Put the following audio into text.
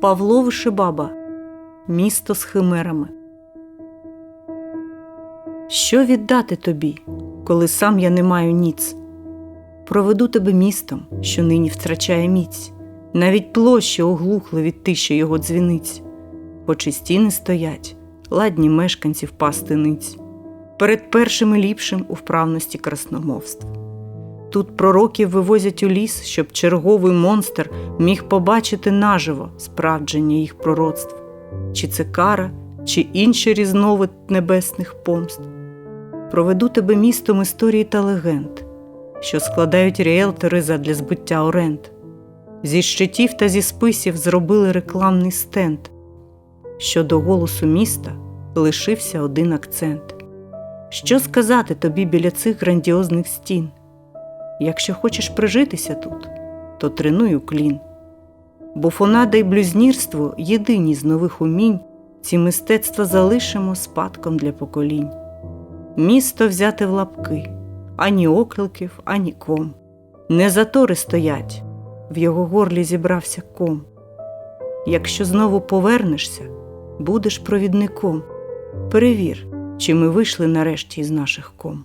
Павло Вишибаба Місто з химерами. Що віддати тобі, коли сам я не маю ніц? Проведу тебе містом, що нині втрачає міць, навіть площі оглухли від тиші його дзвіниць, хоч і стіни стоять, ладні мешканців пасти ниць, перед першим і ліпшим у вправності красномовств. Тут пророків вивозять у ліс, щоб черговий монстр міг побачити наживо справдження їх пророцтв, чи це кара, чи інший різновид небесних помст. Проведу тебе містом історії та легенд, що складають ріелтори задля збуття оренд. Зі щитів та зі списів зробили рекламний стенд. Щодо голосу міста лишився один акцент. Що сказати тобі біля цих грандіозних стін? Якщо хочеш прижитися тут, то тренуй уклін. Бо фонада й блюзнірство єдині з нових умінь, ці мистецтва залишимо спадком для поколінь. Місто взяте в лапки, ані окликів, ані ком. Не затори стоять, в його горлі зібрався ком. Якщо знову повернешся, будеш провідником. Перевір, чи ми вийшли нарешті із наших ком.